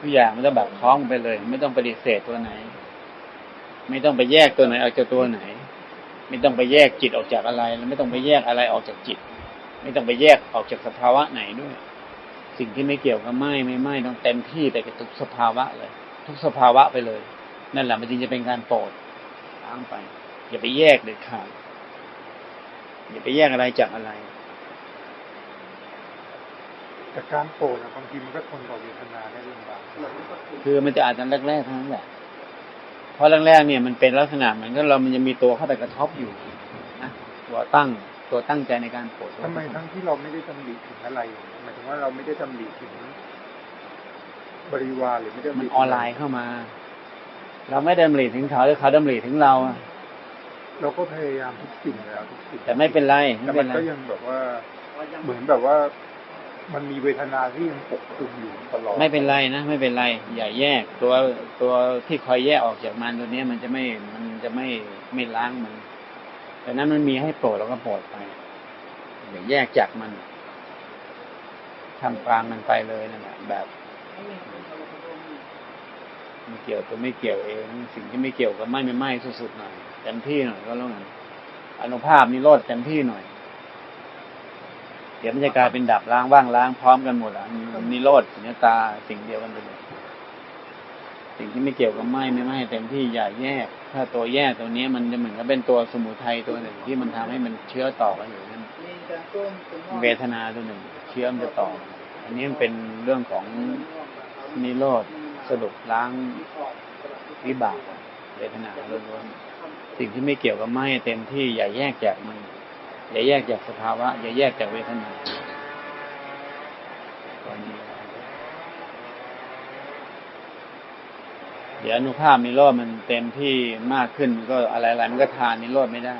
ทุกอย่างมันต้องแบบคล้องไปเลย ไม่ต้องปฏิเสธตัวไหน ไม่ต้องไปแยกตัวไหนออกจากตัวไหน ไม่ต้องไปแยกจิตออกจากอะไรแล้วไม่ต้องไปแยกอะไรออกจากจิต ไม่ต้องไปแยกออกจากสภาวะไหนด้วย สิ่งที่ไม่เกี่ยวกับไม่ไม่ไม่ต้องเต็มที่ไปกับทุกสภาวะเลย ทุกสภาวะไปเลย นั่นแหละมันจึงจะเป็นการโปรดล้างไป อย่าไปแยกเด็ดขาดอย่าไปแยกอะไรจากอะไร แต่การโปรดอะบางทีมันก็ทนต่อเวทนาได้ลำบากคือมันจะอาจจะแรกๆเท่านั้นแหละเพราะแรกๆเนี่ยมันเป็นลักษณะเหมือนกับเรามันจะมีตัวเข้าไปกระทบอยู่นะตัวตั้งตัวตั้งใจในการโปรดทำไมทั้งที่เราไม่ได้ตำหนิถึงอะไรหมายถึงว่าเราไม่ได้ตำหนิถึงบริวารหรือไม่ได้ตำหมันนิออนไลน์เข้ามา เราไม่ดำริถึงเขาหรือเขาดำริถึงเราอะเราก็พยายามทุกสิ่งแล้วทุกสิ่งแต่ไม่เป็นไรแต่ไม่มัเป็นนไรก็ยังแบบว่าเหมือนแบบว่า มันมีเวทนาที่ยังปกคลุมอยู่ตลอด ไม่เป็นไรนะไม่เป็นไร อย่าแยกตัวตัวที่คอยแยกออกจากมันตัวนี้มันจะไม่มันจะไม่ไม่ล้างมันแต่นั้นมันมีให้โปรดแล้วก็โปรดไปอย่าแยกจากมันทำกลางมันไปเลยนั่นแหละแบบไม่เกี่ยวตัวไม่เกี่ยวเอง สิ่งที่ไม่เกี่ยวกับไม่ไม่ไม่สุดๆหน่อยเต็มที่หน่อยก็แล้วกันอนุภาพนิโรธเต็มที่หน่อย ดี๋ยวมันจะกลายเป็นดับล้างว่างล้างพร้อมกันหมดอะนิโรธสุญตาสิ่งเดียวกันไปเลยสิ่งที่ไม่เกี่ยวกับไม่ไม่ไม่เต็มที่อย่าแยก ถ้าตัวแยกตัวนี้มันจะเหมือนกับเป็นตัวสมุทัยตัวหนึ่งที่มันทำให้มันเชื้อต่อกันอยู่นั่นเวทนาตัวหนึ่ง เชื้อมันจะต่อ อันนี้มันเป็นเรื่องของนิโรธสรุปล้างวิบากเวทนาล้วนๆสิ่งที่ไม่เกี่ยวกับไม่เต็มที่อย่าแยกจากมัน อย่าแยกจากสภาวะ อย่าแยกจากเวทนาตอนนี้เดี๋ยวอนุภาพนิโรธมันเต็มที่มากขึ้นก็อะไรๆมันก็ทานนิโรธไม่ได้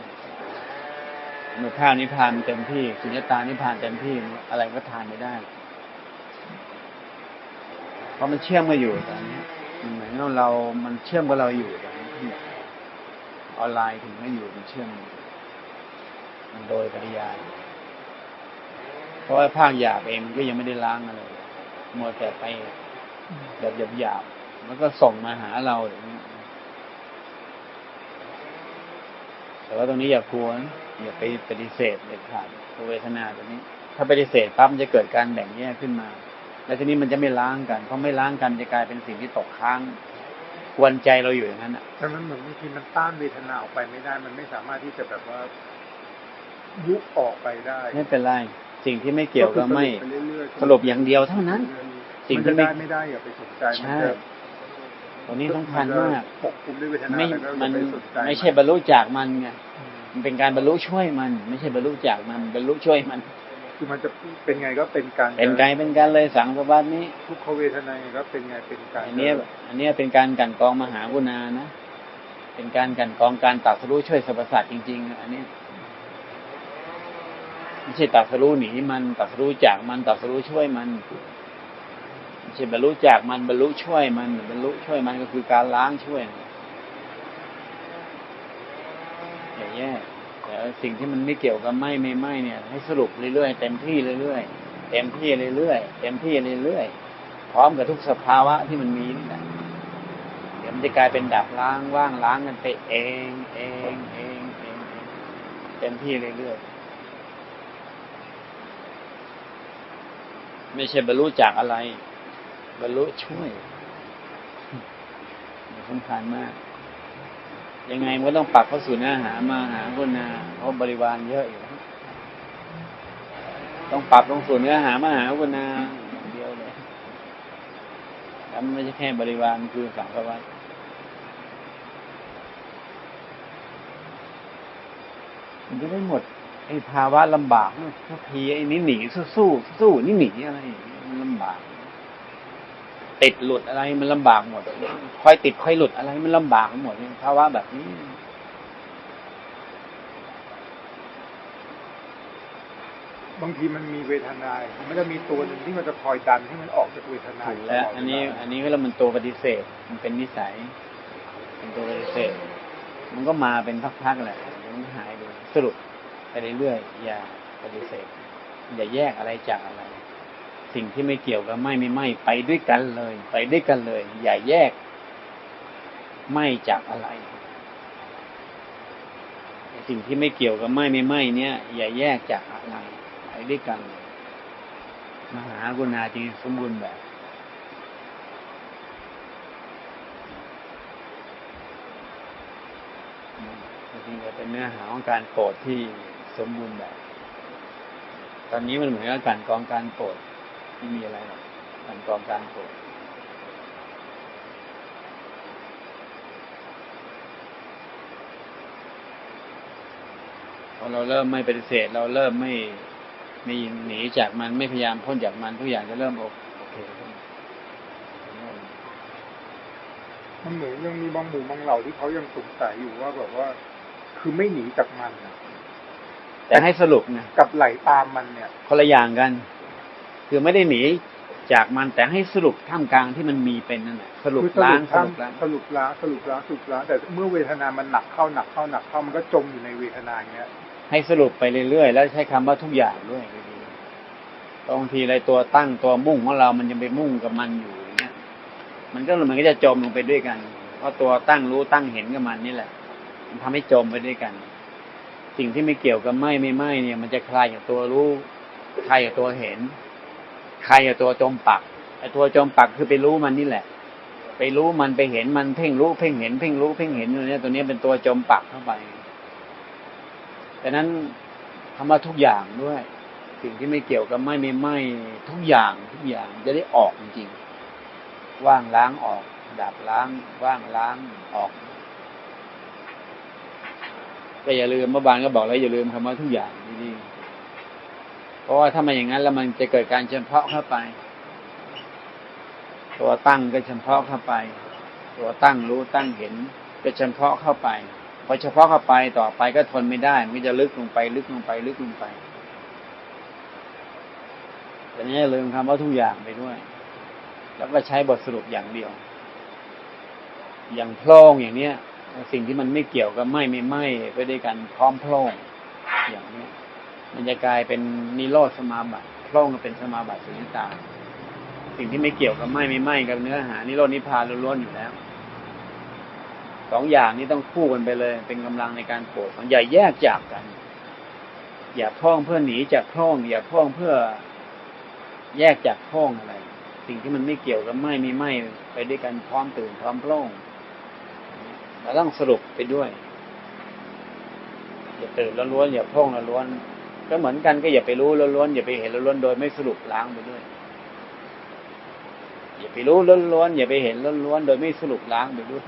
อนุภาพนิพพานเต็มที่สุญญตานิพพานเต็มที่อะไรก็ทานไม่ได้ เพราะมันเชื่อมกันอยู่ตอนนี้มันเหมือนเรา มันเชื่อมกับเราอยู่ตอนนี้ออนไลน์ถึงไม่อยู่มันเชื่อมอยู่ มันโดยปริยาย เพราะว่าภาคหยาบเองมันก็ยังไม่ได้ล้างอะไรมัวแต่ไปแบบหยาบๆมันก็ส่งมาหาเราอย่างนี้แต่ว่าตรงนี้อย่ากลัวนะอย่าไปปฏิเสธเด็ดขาดตัวเวทนาตัวนี้ ถ้าปฏิเสธปั๊บมันจะเกิดการแบ่งแยกขึ้นมา แล้วทีนี้มันจะไม่ล้างกันเพราะไม่ล้างกันจะกลายเป็นสิ่งที่ตกค้างกวนใจเราอยู่อย่างนั้นอะแต่มันเหมือนบางทีมันต้านเวทนาออกไปไม่ได้ มันไม่สามารถที่จะแบบว่า ยุบออกไปได้ ไม่เป็นไร สิ่งที่ไม่เกี่ยวก็ไม่ก็คือสรุปปเรื่อยๆสรุปอย่างเดียวเท่านั้น สิ่งมันที่จะไม่ได้ไม่ได้อย่าไปสนใจมันใช่จะตัวนี้สำคัญมากปกคลุมด้วยเวทนาไม่แล้วก็มันอย่าไปสนใจไม่ใช่บรรลุจากมันไงอืมมันเป็นการบรรลุช่วยมัน ไม่ใช่บรรลุจากมันบรรลุช่วยมัน คือมันจะเป็นไงก็เป็นการเป็นไกลเป็นการเลยสังสวัสนี้ ทุกขเวทนาก็เป็นไงเป็นการอันเนี้ยอันเนี้ยเป็นการกลันกรองมหากุณานะเป็นการกลันกรองการตัดสรู้ช่วยสรรพสัตว์จริง ๆ อันนี้ ไม่ใช่ตัดสรู้หนีมันตัดสรู้จากมันตัดสรู้ช่วยมันไม่ใช่บรรลุจากมันบรรลุช่วยมันบรรลุช่วยมันก็คือการล้างช่วยอย่าแยกแต่สิ่งที่มันไม่เกี่ยวกับไม่ไม่ไม่เนี่ย ให้สรุปเรื่อยๆเต็มที่เรื่อยๆเต็มที่เรื่อยๆเต็มที่เรื่อยๆพร้อมกับทุกสภาวะที่มันมีนี่แหละเดี๋ยวมันจะกลายเป็นดับล้างว่างล้างกันไปเองเองเองเองเองเต็มที่เรื่อยๆ ไม่ใช่บรรลุจากอะไร บรรลุช่วยสำคัญมาก ยังไงมันก็ต้องปรับเข้าสู่เนื้อหามาหาคุณนาเพราะบริวารเยอะอยู่ต้องปรับลงสู่เนื้อหามาหาคุณนาเดียวเลยแล้วมันไม่ใช่แค่บริวารคือสังฆวัตมันจะได้หมด ไอ้ภาวะลำบากทุกทีไอ้นี่หนีสู้สู้สู้นี่หนีอะไรอย่างเงี้ยมันลำบาก ติดหลุดอะไรมันลำบากหมดคอยติดคอยหลุดอะไรมันลำบากหมดภาวะแบบนี้บางทีมันมีเวทนา มันจะมีตัวหนึ่งที่มันจะคอยดันให้มันออกจากเวทนาถูกยู่แล้วตลดอันนี้เวลาอันนี้ก็แล้วมันตัวปฏิเสธ มันเป็นนิสัย เป็นตัวปฏิเสธ มันก็มาเป็นพักๆแหละเดี๋ยวมันหายไปสรุป ไปเรื่อยๆอย่าปฏิเสธอย่าแยกอะไรจากอะไร สิ่งที่ไม่เกี่ยวกับไม่ไม่ไม่ไปด้วยกันเลย ไปด้วยกันเลย อย่าแยก ไม่จากอะไร สิ่งที่ไม่เกี่ยวกับไม่ไม่ไม่เนี่ย อย่าแยกจากอะไรไปด้วยกันมหากรุณาจริงสมบูรณ์แบบจริงๆก็เป็นเนื้อหาของการโปรดที่ สมบูรณ์แบบ ตอนนี้มันเหมือนกับการกองการโปรดไม่มีอะไรหรอกการกองการโปรดพอเราเริ่มไม่ปฏิเสธ เราเริ่มไม่ไม่หนีจากมันไม่พยายามพ้นจากมันทุกอย่างจะเริ่มโออเคมันเหมือนยังมีบางหมู่บางเหล่าที่เขายังสงสัยอยู่ว่าแบบว่า คือไม่หนีจากมันนะ แต่ให้สรุปนะกับไหลตามมันเนี่ยคนละอย่างกัน คือไม่ได้หนีจากมันแต่ให้สรุปท่ามกลางที่มันมีเป็นนั่นแหละสรุปคือสล้ารุงปสทั้งรุปล้างสรุปล้างสรุปล้างสรุปล้างแต่เมื่อเวทนามันหนักเข้าหนักเข้าหนักเข้ามันก็จมอยู่ในเวทนาอย่างเงี้ย ให้สรุปไปเรื่อยๆแล้วใช้คำว่าทุกอย่างด้วยดีๆบางทีอะไรตัวตั้งตัวมุ่งของเรามันยังไปมุ่งกับมันอยู่อย่างเงี้ยมันก็มันก็จะจมลงไปด้วยกัน เพราะตัวตั้งรู้ตั้งเห็นกับมันนี่แหละ มันทำให้จมไปด้วยกัน สิ่งที่ไม่เกี่ยวกับไม่ไม่ไม่เนี่ย มันจะคลายกับตัวรู้คลายกับตัวเห็นคลายกับตัวจมปักไอ้ตัวจมปักคือไปรู้มันนี่แหละ ไปรู้มันไปเห็นมันเพ่งรู้เพ่งเห็นเพ่งรู้เพ่งเห็นตัวเนี้ยตัวเนี้ยเป็นตัวจมปักเข้าไปดังนั้นคำว่าทุกอย่างด้วย สิ่งที่ไม่เกี่ยวกับไม่ไม่ไม่ทุกอย่างทุกอย่างจะได้ออกจริงๆว่างล้างออก ดับล้าง ว่างล้างออก ก็อย่าลืมเมื่อวานก็บอกแล้วอย่าลืมคำว่าทุกอย่างดีๆเพราะว่าถ้าไมาอย่างนั้นแล้วมันจะเกิดการเฉพาะเข้าไป ตัวตั้งก็เฉพาะเข้าไป ตัวตั้งรู้ตั้งเห็นก็เฉพาะเข้าไปพอเฉพาะเข้าไปต่อไปก็ทนไม่ได้มันจะลึกลงไป ลึกลงไป ลึกลงไปแต่นี้อย่าลืมคำว่าทุกอย่างไปด้วย แล้วก็ใช้บทสรุปอย่างเดียว อย่างพล่งอย่างเนี้ย สิ่งที่มันไม่เกี่ยวกับไม่ไม่ไม่ไปด้วยกันพร้อมโพล่งอย่างนี้มันจะกลายเป็นนิโรธสมาบัติโพล่งก็เป็นสมาบัติสุญญตาสิ่งที่ไม่เกี่ยวกับไม่ไม่ไม่กับเนื้อหานิโรธนิพานล้วนๆอยู่แล้วสองอย่างนี้ต้องคู่กันไปเลย เป็นกำลังในการโปรดอย่าแยกจากกัน อย่าพร่องเพื่อหนีจากพร่อง อย่าพร่องเพื่อแยกจากพร่องอะไร สิ่งที่มันไม่เกี่ยวกับไม่ไม่ไม่ไปด้วยกันพร้อมตื่นพร้อมโพร่ง เราต้องสรุปไปด้วย อย่าตื่นล้วนอย่าพ่องล้วนก็เหมือนกันก็อย่าไปรู้ล้วนอย่าไปเห็นล้วนโดยไม่สรุปล้างไปด้วย อย่าไปรู้ล้วนๆอย่าไปเห็นล้วนๆโดยไม่สรุปล้างไปด้วย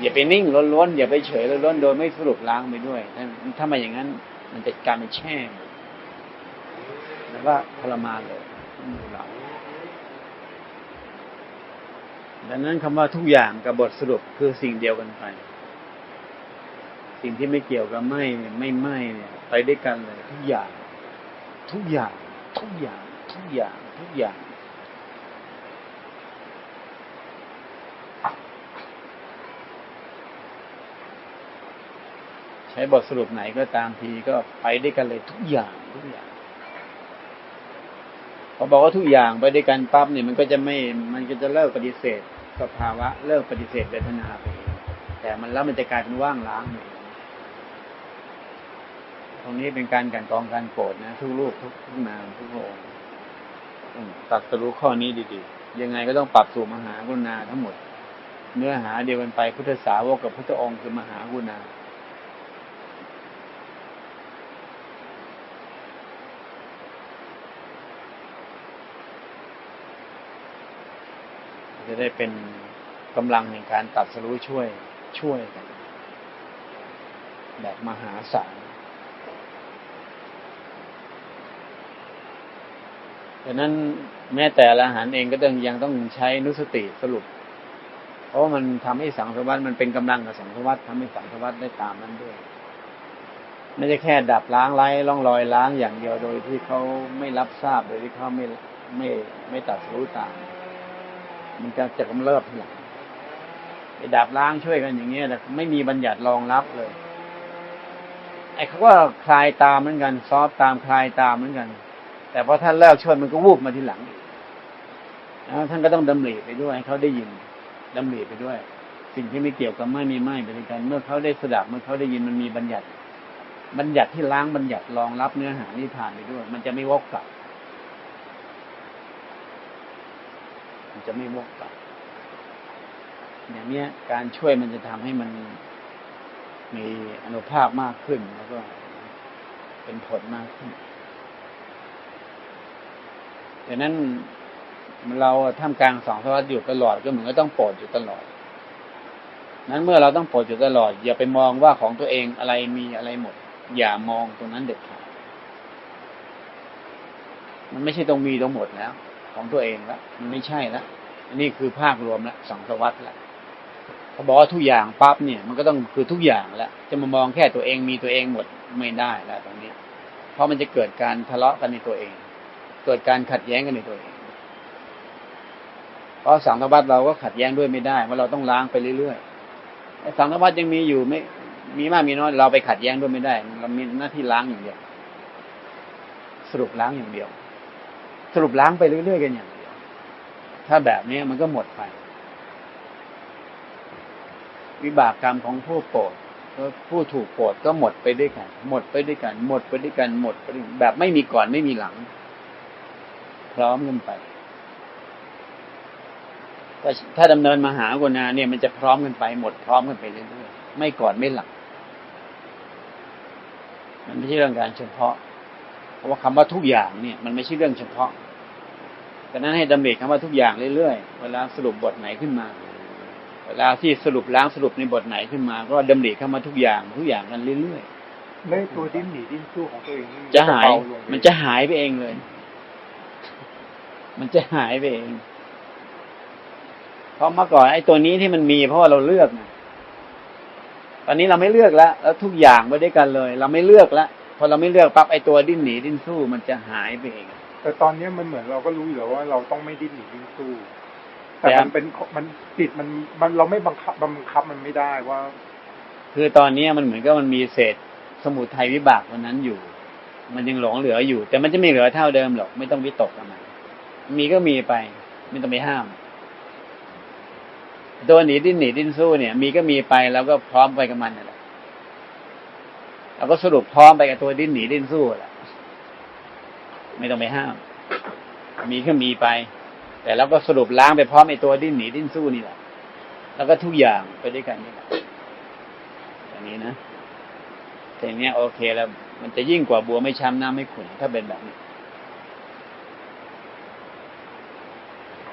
อย่าไปนิ่งล้วนๆอย่าไปเฉยล้วนๆโดยไม่สรุปล้างไปด้วยถ้ามาอย่างนั้น มันจะกลารเป็นแช่แล้วว่าทรมานเลยเรา ดังนั้นคำว่าทุกอย่างกับบทสรุปคือสิ่งเดียวกันไป สิ่งที่ไม่เกี่ยวกับไม่ไม่ไม่เนี่ยไปด้วยกันเลยทุกอย่าง ทุกอย่าง ทุกอย่าง ทุกอย่าง ทุกอย่างใช้บทสรุปไหนก็ตามทีก็ไปด้วยกันเลยทุกอย่างทุกอย่าง พอบอกว่าทุกอย่างไปด้วยกันปั๊บเนี่ยมันก็จะไม่ มันก็จะเลิกปฏิเสธสภาวะ เลิกปฏิเสธเวทนาไป แต่มันแล้วมันจะกลายเป็นว่างล้างตรงนี้เป็นการกันกองการโกรธนะทุกรูปทุกทุกนามทุกองค์ต้องตัดสรู้ข้อนี้ดีๆ ยังไงก็ต้องปรับสู่มหากรุณาทั้งหมด เนื้อหาเดียวกันไปพุทธสาวกกับพุทธองค์คือมหากรุณา จะได้เป็นกำลังในการตัดสรู้ช่วยช่วยกัน แบบมหาศาลดังนั้นแม้แต่อรหันเองก็ต้องยังต้องใช้นุสติสรุป เพราะมันทำให้สังสวัตมันเป็นกำลังกับสังสวัตทำให้สังสวัตได้ตามนั้นด้วย ไม่ใช่แค่ดับล้างไล่ร่องรอยล้างอย่างเดียวโดยที่เขาไม่รับทราบโดยที่เขาไม่ไม่ไม่ตัดสรู้ตาม มันจะจะกำเริบทีหลังไปดับล้างช่วยกันอย่างเงี้ยแต่ไม่มีบัญญัติรองรับเลย ไอ้เขาก็คลายตามเหมือนกันซอฟตามคลายตามเหมือนกัน แต่พอท่านเลิกช่วยมันก็วูบมาทีหลังอีกแล้วท่านก็ต้องดำริไปด้วยให้เขาได้ยินดำริไปด้วย สิ่งที่ไม่เกี่ยวกับไม่มีไม่ไปด้วยกันเมื่อเขาได้สดับเมื่อเขาได้ยินมันมีบัญญัติ บัญญัติที่ล้างบัญญัติรองรับเนื้อหานิทานไปด้วย มันจะไม่วกกลับ มันจะไม่วกกลับ อย่างเนี้ย การช่วยมันจะทำให้มันมีอนุภาพมากขึ้นแล้วก็เป็นผลมากขึ้นดังนั้นเราท่ามกลางสองสวัสดิ์อยู่ตลอดก็เหมือนก็ต้องโปรดอยู่ตลอด นั้นเมื่อเราต้องโปรดอยู่ตลอด อย่าไปมองว่าของตัวเองอะไรมีอะไรหมด อย่ามองตรงนั้นเด็ดขาดมันไม่ใช่ตรงมีตรงหมดแล้ว ของตัวเองแล้วมันไม่ใช่แล้วอันนี้คือภาครวมแล้วสองสวัสดิ์แล้วเขาบอกว่าทุกอย่างปั๊บเนี่ยมันก็ต้องคือทุกอย่างแล้วจะมามองแค่ตัวเองมีตัวเองหมดไม่ได้ล้วตรงนี้ เพราะมันจะเกิดการทะเลาะกันในตัวเอง เกิดการขัดแย้งกันในตัวเอง เพราะสังสวัสดิ์เราก็ขัดแย้งด้วยไม่ได้เพราเราต้องล้างไปเรื่อยๆสังสวัสดิ์ยังมีอยู่ไม่มีมากมีน้อยเราไปขัดแย้งด้วยไม่ได้ เรามีหน้าที่ล้างอย่างเดียวสรุปล้างอย่างเดียว สรุปล้างไปเรื่อยๆกันอย่างเดียว ถ้าแบบนี้มันก็หมดไป วิบากกรรมของผู้โปรดก็ผู้ถูกโปรดก็หมดไปด้วยกัน หมดไปด้วยกัน หมดไปด้วยกัน หมดไปแบบไม่มีก่อนไม่มีหลัง พร้อมกันไปถ้าถ้าดำเนินมาหากนาเนี่ยมันจะพร้อมกันไป หมดพร้อมกันไปเรื่อยๆไม่ก่อนไม่หลัง มันไม่ใช่เรื่องการเฉพาะ เพราะว่าคำว่าทุกอย่างเนี่ยมันไม่ใช่เรื่องเฉพาะดังนั้นให้ดำเนินคำว่าทุกอย่างเรื่อยๆ เวลาสรุปบทไหนขึ้นมา เวลาที่สรุปล้างสรุปในบทไหนขึ้นมา ก็ดำเนินคำว่าทุกอย่างทุกอย่างกันเรื่อยไม่ตัวดิ้นหนีดิ้นสู้ของตัวเองนี่ๆจะหายเบลงไปมันจะหายไปเองเลย มันจะหายไปเอง เพราะเมื่อก่อนไอ้ตัวนี้ที่มันมีเพราะว่าเราเลือกไงตอนนี้เราไม่เลือกแล้วแล้วทุกอย่างไปด้วยกันเลย เราไม่เลือกแล้ว พอเราไม่เลือกปั๊บไอ้ตัวดิ้นหนีดิ้นสู้มันจะหายไปเอง แต่ตอนเนี้ยมันเหมือนเราก็รู้อยู่แล้วว่าเราต้องไม่ดิ้นหนีดิ้นสู้ แต่แต่มันเป็นมันติดมันมันเราไม่บังคับบังคับมันไม่ได้ว่า คือตอนนี้มันเหมือนกับมันมีเศษสมุทัยวิบากวันนั้นอยู่ มันยังหลงเหลืออยู่ แต่มันจะไม่เหลือเท่าเดิมหรอก ไม่ต้องวิตกกับมันมีก็มีไป ไม่ต้องไปห้ามตัวหนีดิ้นหนีดิ้นสู้เนี่ย มีก็มีไปแล้วก็พร้อมไปกับมันนั่นแหละ เราก็สรุปพร้อมไปกับตัวดิ้นหนีดิ้นสู้แหละไม่ต้องไปห้าม มีก็มีไป แต่เราก็สรุปล้างไปพร้อมไอ้ตัวดิ้นหนีดิ้นสู้นี่แหละ แล้วก็ทุกอย่างไปด้วยกันนี่แหละอย่างนี้นะแต่เนี้ยโอเคแล้ว มันจะยิ่งกว่าบัวไม่ช้ำน้ำไม่ขุ่นถ้าเป็นแบบนี้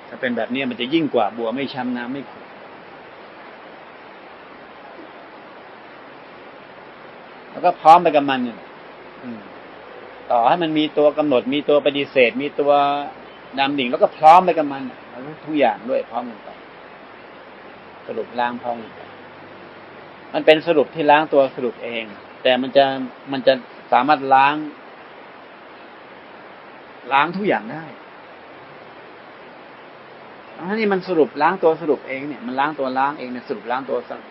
ถ้าเป็นแบบนี้มันจะยิ่งกว่าบัวไม่ช้ำน้ำไม่ขุ่น แล้วก็พร้อมไปกับมันเนี่ยอืมต่อให้มันมีตัวกำหนด มีตัวปฏิเสธ มีตัวดำดิ่ง แล้วก็พร้อมไปกับมันทุกอย่างด้วยพร้อมกันไปสรุปล้างพร้อมกันไปมันเป็นสรุปที่ล้างตัวสรุปเอง แต่มันจะมันจะสามารถล้าง ล้างทุกอย่างได้ทั้งที่มันสรุปล้างตัวสรุปเองเนี่ยมันล้างตัวล้างเองเนี่ยสรุปล้างตัวสรุป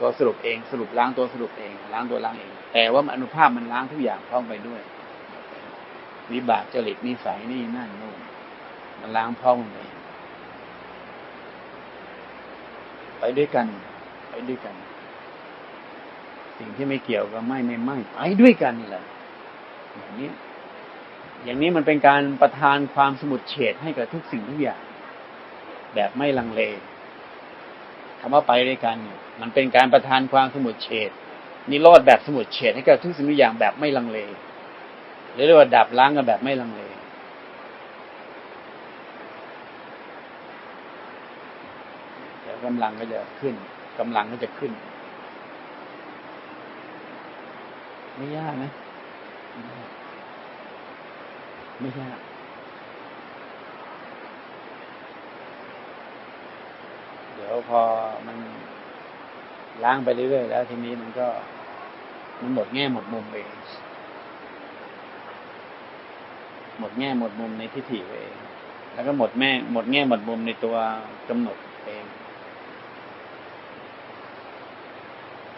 ตัวสรุปเองสรุปล้างตัวสรุปเองล้างตัวล้างเอง แต่ว่าอนุภาพมันล้างทุกอย่างพร้อมไปด้วยวิบากจริตนิสัยนี่นั่นนู่นมันล้างพร้อมไปไปด้วยกัน ไปด้วยกัน สิ่งที่ไม่เกี่ยวกับไม่ไม่ไม่ไปด้วยกันนี่แหละอย่างนี้ อย่างนี้มันเป็นการประทานความสมุดเฉดให้กับทุกสิ่งทุกอย่าง แบบไม่ลังเล คำว่าไปด้วยกันเนี่ยมันเป็นการประทานความสมุดเฉดนิโรธแบบสมุดเฉดให้กับทุกสิ่งทุกอย่างแบบไม่ลังเลหรือเรียกว่าดับล้างกันแบบไม่ลังเลเดี๋ยวกำลังก็จะขึ้นกำลังก็จะขึ้น ไม่ยากนะ ไม่ยาก ดี๋ยวพอมันล้างไปเรื่อยๆแล้วทีนี้มันก็ มันหมดแง่หมดมุมเอง หมดแง่หมดมุมในทิฏฐิเอง แล้วก็หมดแม่หมดแง่หมดมุมในตัวกำหนดเอง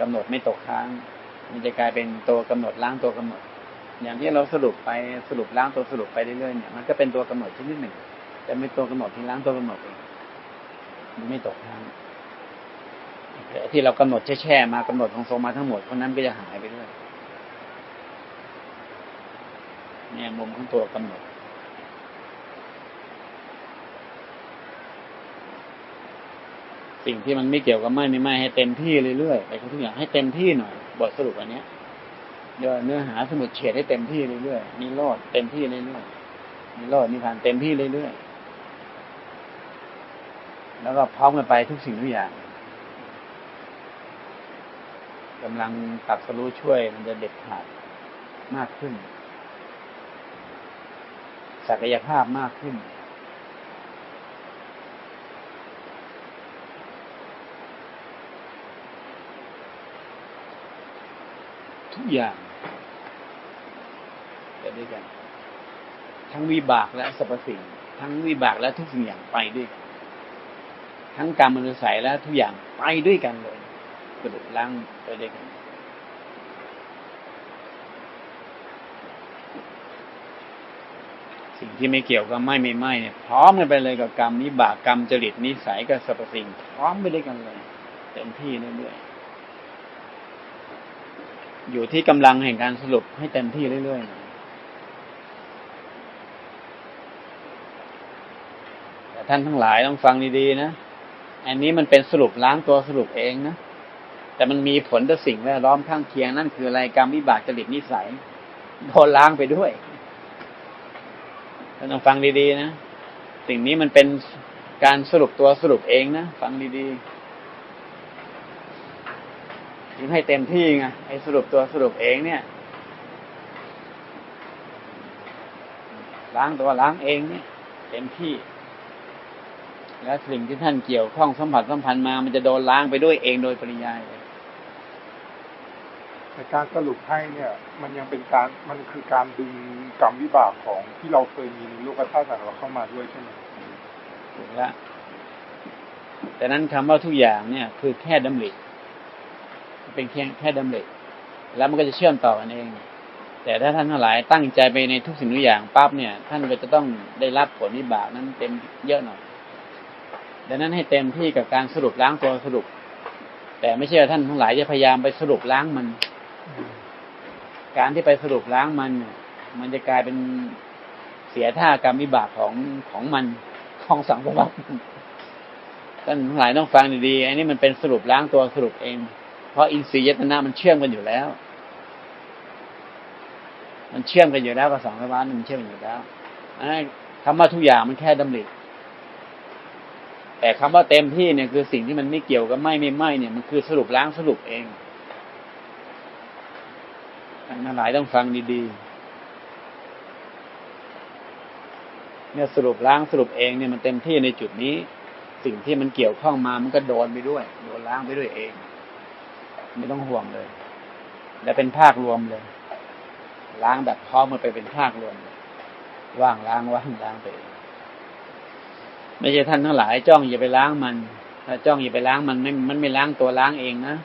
กำหนดไม่ตกค้าง มันจะกลายเป็นตัวกำหนดล้างตัวกำหนด อย่างที่เราสรุปไปสรุปล้างตัวสรุปไปเรื่อยๆเนี่ยมันก็เป็นตัวกำหนดชนิดหนึ่งแต่ไม่ตัวกำหนดที่ล้างตัวกำหนดเอง มันไม่ตกทางแต่ที่เรากำหนดแช่มากำหนดของทรงมาทั้งหมดเพราะนั้นก็จะหายไปด้วยเนี่ยมุมของตัวกำหนดสิ่งที่มันไม่เกี่ยวกับไม่ไม่ไม่ให้เต็มที่เรื่อยๆไปทุกอย่างให้เต็มที่หน่อยบทสรุปอันเนี้ยเดี๋ยวเนื้อหาสมุดเฉดให้เต็มที่เรื่อยๆนิโรธเต็มที่เรื่อยๆนิโรธนิพพานเต็มที่เรื่อยๆ แล้วก็พร้อมกันไปทุกสิ่งทุกอย่างกำลังตัดสรู้ช่วยมันจะเด็ดขาดมากขึ้น ศักยภาพมากขึ้น ทุกอย่างไปด้วยกัน ทั้งวิบากและสรรพสิ่ง ทั้งวิบากและทุกสิ่งอย่างไปด้วยกัน ทั้งกรรมมนุสัยและทุกอย่างไปด้วยกันเลยกระดูกล้างไปด้วยกัน สิ่งที่ไม่เกี่ยวกับไม่ไม่ไม่เนี่ยพร้อมกันไปเลยกับกรรมนิบากกรรมจริตนิสัยกับสรรพสิ่งพร้อมไปด้วยกันเลยเต็มที่เรื่อยๆอยู่ที่กำลังแห่งการสรุปให้เต็มที่เรื่อยๆแต่ท่านทั้งหลายต้องฟังดีๆนะ อันนี้มันเป็นสรุปล้างตัวสรุปเองนะ แต่มันมีผลต่อสิ่งแวดล้อมข้างเคียงนั่นคืออะไรกรรมวิบากจริตนิสัยโดนล้างไปด้วยท่านต้องฟังดีๆนะ สิ่งนี้มันเป็นการสรุปตัวสรุปเองนะ ฟังดีๆยิ่งให้เต็มที่ไงไอ้สรุปตัวสรุปเองเนี่ย ล้างตัวล้างเองเนี่ย เต็มที่ แล้วสิ่งที่ท่านเกี่ยวข้องสัมผัสสัมพันธ์มา มันจะโดนล้างไปด้วยเองโดยปริยายเลยแต่การสรุปให้เนี่ย มันยังเป็นการมันคือการดึงกรรมวิบากของที่เราเคยมีในโลกธาตุของเราเข้ามาด้วยใช่ไหมถูกแล้วแต่นั้นคำว่าทุกอย่างเนี่ย คือแค่ดำริเป็นแค่แค่ดำริแล้วมันก็จะเชื่อมต่อกันเอง แต่ถ้าท่านทั้งหลายตั้งใจไปในทุกสิ่งทุกอย่างปั๊บเนี่ย ท่านก็จะต้องได้รับผลวิบากนั้นเต็มเยอะหน่อย ดังนั้นให้เต็มที่กับการสรุปล้างตัวสรุป แต่ไม่ใช่ว่าท่านทั้งหลายจะพยายามไปสรุปล้างมัน การที่ไปสรุปล้างมัน มันจะกลายเป็นเสียท่ากรรมวิบากของของมันของสังสารวัฏท่านทั้งหลายต้องฟังดีๆอันนี้มันเป็นสรุปล้างตัวสรุปเอง เพราะอินทรีย์ยตนะมันเชื่อมกันอยู่แล้ว มันเชื่อมกันอยู่แล้วกับสองสารวัฏมันเชื่อมกันอยู่แล้วคำว่าทุกอย่างมันแค่ดำริ แต่คำว่าเต็มที่เนี่ยคือสิ่งที่มันไม่เกี่ยวกับไม่ไม่ไม่เนี่ยมันคือสรุปล้างสรุปเองท่านทั้งหลายต้องฟังดีๆเนี่ยสรุปล้างสรุปเองเนี่ยมันเต็มที่ในจุดนี้ สิ่งที่มันเกี่ยวข้องมามันก็โดนไปด้วยโดนล้างไปด้วยเอง ไม่ต้องห่วงเลย และเป็นภาครวมเลย ล้างแบบพร้อมมันไปเป็นภาครวมเลยว่างล้างว่างล้างไปเอง ไม่ใช่ท่านทั้งหลายจ้องอย่าไปล้างมันถ้าจ้องอย่าไปล้างมันไม่มันไม่ล้างตัวล้างเองนะ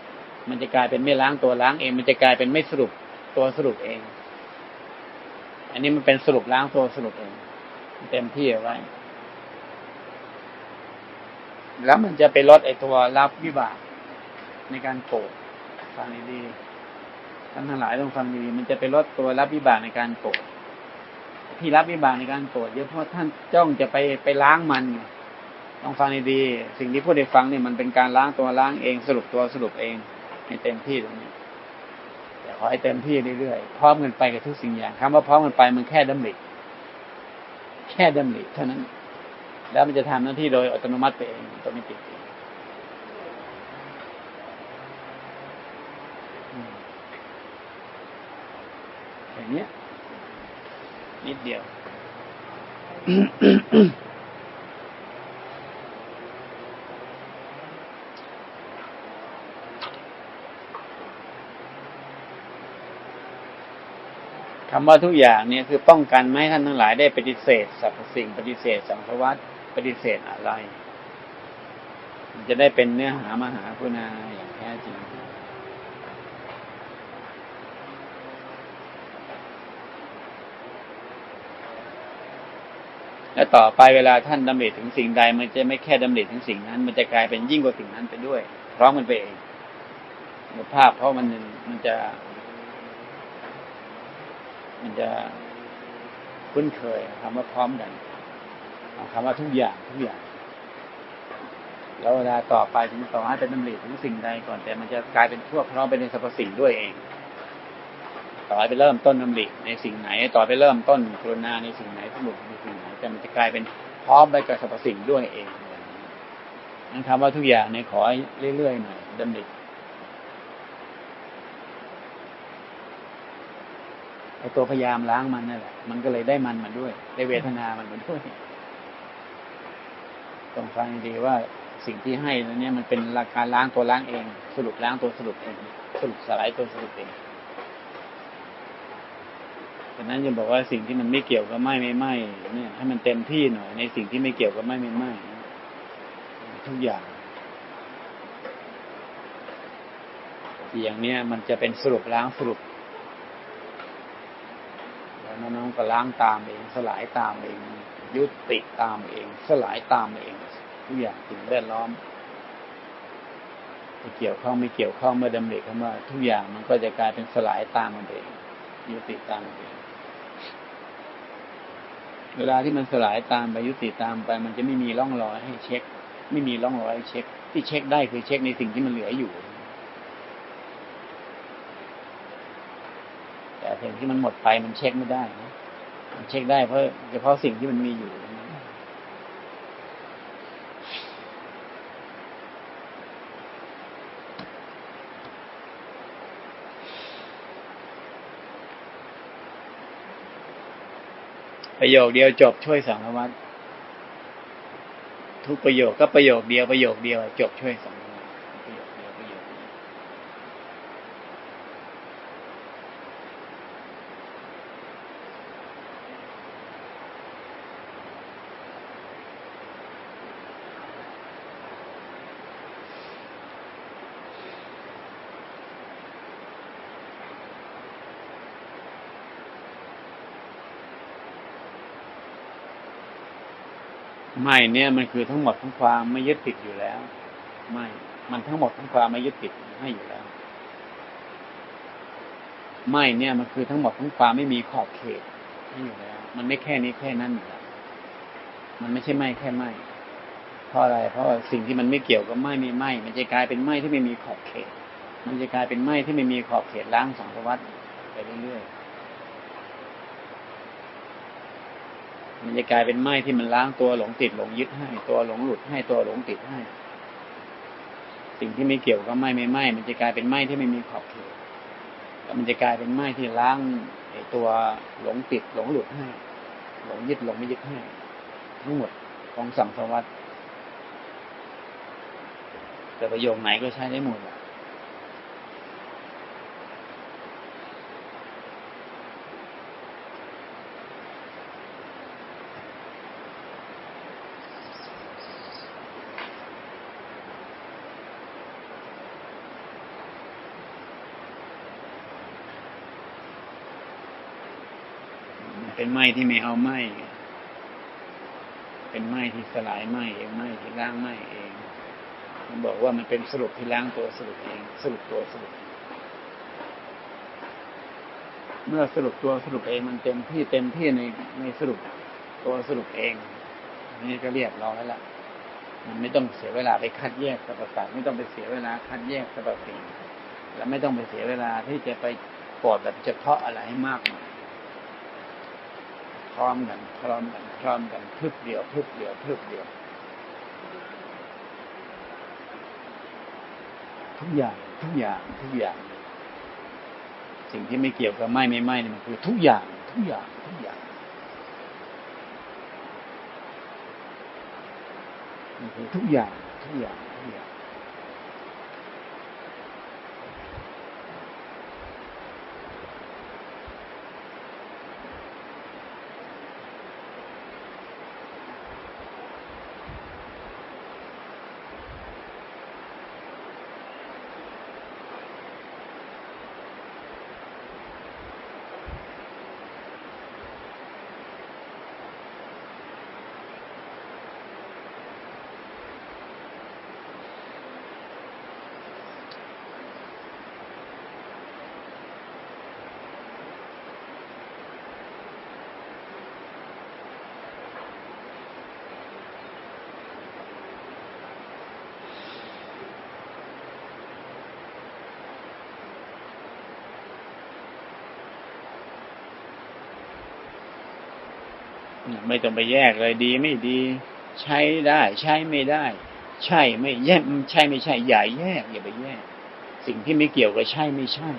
มันจะกลายเป็นไม่ล้างตัวล้างเอง มันจะกลายเป็นไม่สรุปตัวสรุปเอง อันนี้มันเป็นสรุปล้างตัวสรุปเอง เต็มที่เอาไว้แล้วมันจะไปลดไอตัวรับวิบากในการโกรธฟังดีๆท่านทั้งหลายต้องฟังดีๆมันจะไปลดตัวรับวิบากในการโกรธ ที่รับวิบากในการโกรธเยอะเพราะท่านจ้องจะไปไปล้างมันต้องฟังดีๆสิ่งที่พูดให้ฟังเนี่ยมันเป็นการล้างตัวล้างเองสรุปตัวสรุปเองให้เต็มที่ตรงนี้แต่ขอให้เต็มที่เรื่อยๆพร้อมกันไปกับทุกสิ่งอย่างคำว่าพร้อมกันไปมันแค่ดำริแค่ดำริเท่านั้น แล้วมันจะทำหน้าที่โดยอัตโนมัติไปเองอัตโนมัติเองอืมอย่างเนี้ย นิดเดียว คำว่าทุกอย่างเนี่ยคือป้องกันไม่ให้ท่านทั้งหลายได้ปฏิเสธสรรพสิ่ง ปฏิเสธสังสารวัฏปฏิเสธอะไรมันจะได้เป็นเนื้อหามหาคุณาอย่างแท้จริง และต่อไปเวลาท่านดำริถึงสิ่งใด มันจะไม่แค่ดำริถึงสิ่งนั้น มันจะกลายเป็นยิ่งกว่าสิ่งนั้นไปด้วย พร้อมกันไปเองภาพเพราะมันมันจะ มันจะคุ้นเคยคำว่าพร้อมกันเอาคำว่าทุกอย่างทุกอย่าง แล้วเวลาต่อไปถึงต่อให้เป็นดำริถึงสิ่งใดก่อนแต่มันจะกลายเป็นทั่วพร้อมไปในสรรพสิ่งด้วยเอง ต่อไปเริ่มต้นดำริในสิ่งไหน ต่อไปเริ่มต้นกรุณาในสิ่งไหนสมุทในสิ่งไหนแต่มันจะกลายเป็นพร้อมไปกับสรรพสิ่งด้วยเองนั่นคำว่าทุกอย่างเนี่ยขอเรื่อยๆหน่อยดำริไอตัวพยายามล้างมันนั่นแหละ มันก็เลยได้มันมาด้วย ได้เวทนามันมาด้วยต้องฟังดีว่าสิ่งที่ให้นั้นเนี่ยมันเป็นราการล้างตัวล้างเอง สรุปล้างตัวสรุปเอง สรุปสลายตัวสรุปเอง ฉะนั้นจะบอกว่าสิ่งที่มันไม่เกี่ยวกับไม้ไม่ไม้เนี่ยให้มันเต็มที่หน่อย ในสิ่งที่ไม่เกี่ยวกับไม้ไม่ไม้ทุกอย่างอย่างเนี้ยมันจะเป็นสรุปล้างสรุปแล้วน้องๆก็ล้างตามเอง สลายตามเอง ยุติตามเอง สลายตามเองทุกอย่างสิ่งแวดล้อมจะเกี่ยวข้องไม่เกี่ยวข้องเมื่อดำริคำว่าทุกอย่างมันก็จะกลายเป็นสลายตามมันเองยุติตามมันเอง เวลาที่มันสลายตามไปยุติตามไป มันจะไม่มีร่องรอยให้เช็ค ไม่มีร่องรอยให้เช็ค ที่เช็คได้คือเช็คในสิ่งที่มันเหลืออยู่ แต่สิ่งที่มันหมดไปมันเช็คไม่ได้นะมันเช็คได้เพราะเฉพาะสิ่งที่มันมีอยู่ ประโยคเดียวจบช่วยสังวัตทุกประโยคก็ประโยคเดียวประโยคเดียวจบช่วยสังวัตระโยคเดียวประโยคเดียว ไม่เนี่ยมันคือทั้งหมดทั้งความไม่ยึดติดอยู่แล้ว ไม่ มันทั้งหมดทั้งความไม่ยึดติดให้อยู่แล้ว ไม่เนี่ยมันคือทั้งหมดทั้งความไม่มีขอบเขตให้อยู่แล้ว มันไม่แค่นี้แค่นั้นอยู่แล้วมันไม่ใช่ไม่แค่ไม่เพราะอะไร เพราะสิ่งที่มันไม่เกี่ยวกับไม่ม่ไม่ มันจะกลายเป็นไม่ที่ไม่มีขอบเขต มันจะกลายเป็นไม่ที่ไม่มีขอบเขตล้างสังสารวัฏไปเรื่อยๆ มันจะกลายเป็นไม้ที่มันล้างตัวหลงติดหลงยึดให้ ตัวหลงหลุดให้ตัวหลงติดให้ สิ่งที่ไม่เกี่ยวกับไม้ไม่ไหม้มันจะกลายเป็นไม้ที่ไม่มีขอบเขตแล้วมันจะกลายเป็นไม้ที่ล้างไอ้ตัวหลงติดหลงหลุดให้ หลงยึดหลงไม่ยึดให้ ทั้งหมดของสังสารวัฏแต่ประโยคไหนก็ใช้ได้หมดอะ เป็นไหม้ที่ไม่เอาไหม้เป็นไหม้ที่สลายไหม้เองไหม้ที่ล้างไหม้เอง มันบอกว่ามันเป็นสรุปที่ล้างตัวสรุปเอง สรุปตัวสรุป เมื่อสรุปตัวสรุปเองมันเต็มที่เต็มที่ในในสรุปตัวสรุปเอง นี่ก็เรียบร้อยแล้วมันไม่ต้องเสียเวลาไปคัดแยกสรรพสัตว์ไม่ต้องไปเสียเวลาคัดแยกสรรพสิ่งและไม่ต้องไปเสียเวลาที่จะไปปลอดแบบเฉพาะอะไรให้มากมาย ร้อมกันพร้อมกันพร้อมกันพึบเดียวพึบเดียวพึบเดียว ทุกอย่างทุกอย่างทุกอย่าง สิ่งที่ไม่เกี่ยวกับไหม้ไม่ไหม้นี่มันคือ ทุกอย่าง ทุกอย่างทุกอย่างมันคือทุกอย่างทุกอย่างทุกอย่าง ไม่ต้องไปแยกเลยดีไม่ดี ใช้ได้ ใช้ไม่ได้ ใช่ไม่แยกใช่ไม่ใช่อย่าแยกอย่าไปแยก สิ่งที่ไม่เกี่ยวกับใช่ไม่ใช่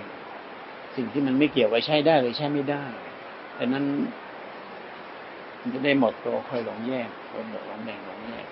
สิ่งที่มันไม่เกี่ยวกับใช่ได้เลยใช่ไม่ได้แต่นั้นมันจะได้หมดตัวค่อยหลงแยกคนหลงแบ่งหลงแยก